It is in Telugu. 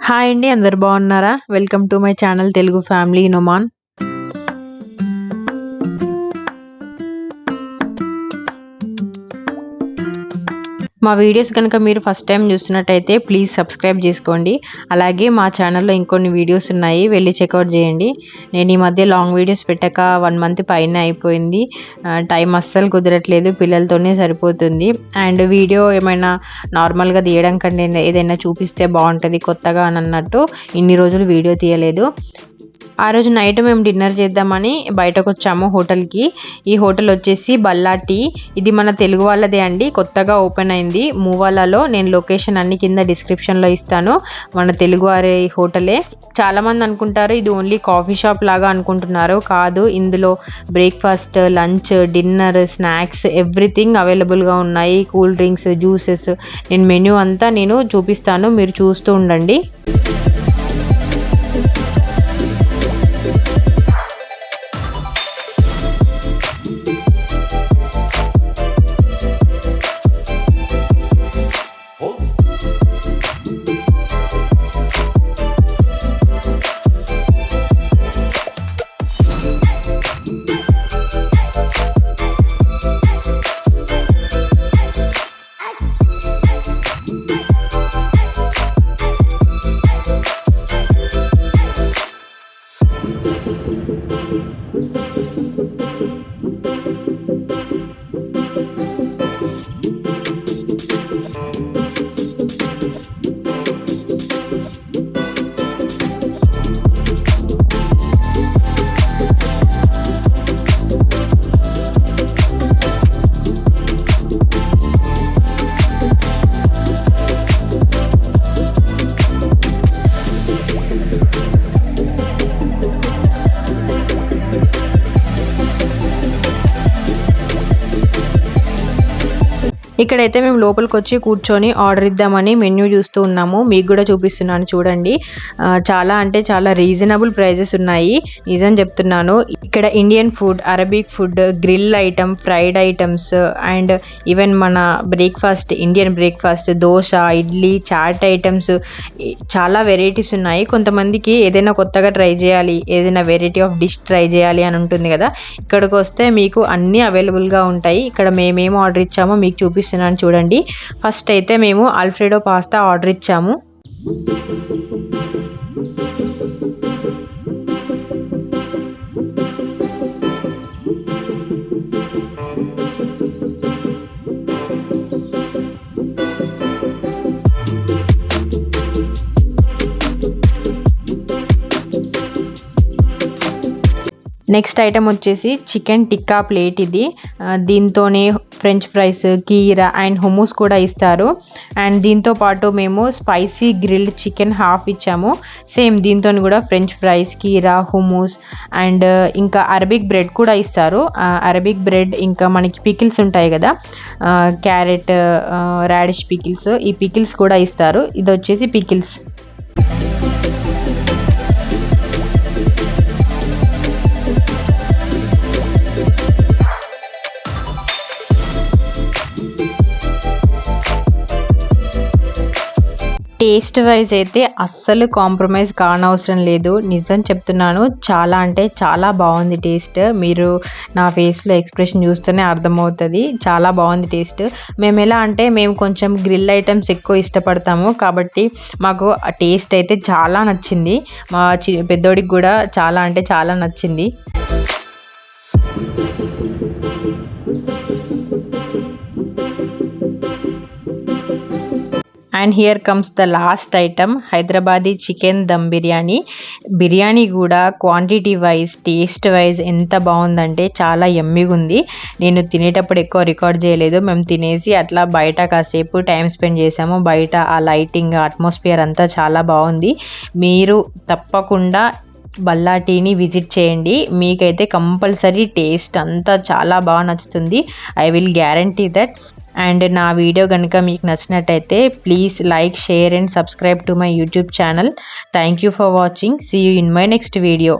హాయ్ అండి అందరు బాగున్నారా? Welcome to my channel Telugu family Noman మా వీడియోస్ కనుక మీరు ఫస్ట్ టైం చూస్తున్నట్టయితే ప్లీజ్ సబ్స్క్రైబ్ చేసుకోండి. అలాగే మా ఛానల్లో ఇంకొన్ని వీడియోస్ ఉన్నాయి వెళ్ళి చెక్అవుట్ చేయండి. నేను ఈ మధ్య లాంగ్ వీడియోస్ పెట్టక వన్ మంత్ పైన అయిపోయింది. టైం అస్సలు కుదరట్లేదు పిల్లలతోనే సరిపోతుంది. అండ్ వీడియో ఏమైనా నార్మల్గా తీయడం కంటే ఏదైనా చూపిస్తే బాగుంటుంది కొత్తగా అని అన్నట్టు ఇన్ని రోజులు వీడియో తీయలేదు. ఆ రోజు నైట్ మేము డిన్నర్ చేద్దామని బయటకు వచ్చాము హోటల్కి. ఈ హోటల్ వచ్చేసి బల్లా టీ. ఇది మన తెలుగు వాళ్ళదే అండి. కొత్తగా ఓపెన్ అయింది. మూవాలలో నేను లొకేషన్ అన్ని కింద డిస్క్రిప్షన్లో ఇస్తాను. మన తెలుగు వారి హోటలే. చాలామంది అనుకుంటారు ఇది ఓన్లీ కాఫీ షాప్ లాగా అనుకుంటున్నారు. కాదు ఇందులో breakfast lunch dinner snacks everything అవైలబుల్గా ఉన్నాయి. Cool drinks juices. నేను మెన్యూ అంతా నేను చూపిస్తాను. మీరు చూస్తూ ఉండండి. ఇక్కడైతే మేము లోపలికి వచ్చి కూర్చొని ఆర్డర్ ఇద్దామని మెన్యూ చూస్తూ ఉన్నాము. మీకు కూడా చూపిస్తున్నాను చూడండి. చాలా అంటే చాలా రీజనబుల్ ప్రైజెస్ ఉన్నాయి. నిజం చెప్తున్నాను. ఇక్కడ Indian food Arabic food grill item fried items and even మన breakfast Indian breakfast dosa idli chaat items చాలా వెరైటీస్ ఉన్నాయి. కొంతమందికి ఏదైనా కొత్తగా ట్రై చేయాలి ఏదైనా వెరైటీ ఆఫ్ డిష్ ట్రై చేయాలి అని ఉంటుంది కదా. ఇక్కడికి వస్తే మీకు అన్నీ అవైలబుల్గా ఉంటాయి. ఇక్కడ మేమేం ఆర్డర్ ఇచ్చామో మీకు చూపి చేస్తున్నాను చూడండి. ఫస్ట్ అయితే మేము అల్ఫ్రెడో పాస్తా ఆర్డర్ ఇచ్చాము. నెక్స్ట్ ఐటమ్ వచ్చేసి చికెన్ టిక్కా ప్లేట్ ఇది. దీంతోనే ఫ్రెంచ్ ఫ్రైస్ కీరా అండ్ హుమూస్ కూడా ఇస్తారు. అండ్ దీంతో పాటు మేము స్పైసీ గ్రిల్డ్ చికెన్ హాఫ్ ఇచ్చాము. సేమ్ దీంతో కూడా ఫ్రెంచ్ ఫ్రైస్ కీరా హుమూస్ అండ్ ఇంకా అరబిక్ బ్రెడ్ కూడా ఇస్తారు. అరబిక్ బ్రెడ్ ఇంకా మనకి పికిల్స్ ఉంటాయి కదా. క్యారెట్ రాడిష్ పికిల్స్ ఈ పికిల్స్ కూడా ఇస్తారు. ఇది వచ్చేసి పికిల్స్ టేస్ట్ వైజ్ అయితే అస్సలు కాంప్రమైజ్ కానవసరం లేదు. నిజం చెప్తున్నాను చాలా అంటే చాలా బాగుంది టేస్ట్. మీరు నా ఫేస్లో ఎక్స్ప్రెషన్ చూస్తేనే అర్థమవుతుంది. చాలా బాగుంది టేస్ట్. మేము ఎలా అంటే మేము కొంచెం గ్రిల్ ఐటమ్స్ ఎక్కువ ఇష్టపడతాము. కాబట్టి మాకు ఆ టేస్ట్ అయితే చాలా నచ్చింది. మా పెద్దోడికి కూడా చాలా అంటే చాలా నచ్చింది. And here comes the last item Hyderabadi chicken dum biryani biryani కూడా క్వాంటిటీ వైజ్ టేస్ట్ వైజ్ ఎంత బాగుందంటే చాలా ఎమ్మిగా ఉంది. నేను తినేటప్పుడు ఎక్కువ రికార్డ్ చేయలేదు. మేము తినేసి అట్లా బయట కాసేపు టైం స్పెండ్ చేసాము బయట ఆ లైటింగ్ అట్మాస్ఫియర్ అంతా చాలా బాగుంది. మీరు తప్పకుండా బల్లాటీని విజిట్ చేయండి. మీకైతే కంపల్సరీ టేస్ట్ అంతా చాలా బాగా నచ్చుతుంది. I will guarantee that and నా వీడియో కనుక మీకు నచ్చినట్టయితే please like share and subscribe to my YouTube channel. Thank you for watching. See you in my next video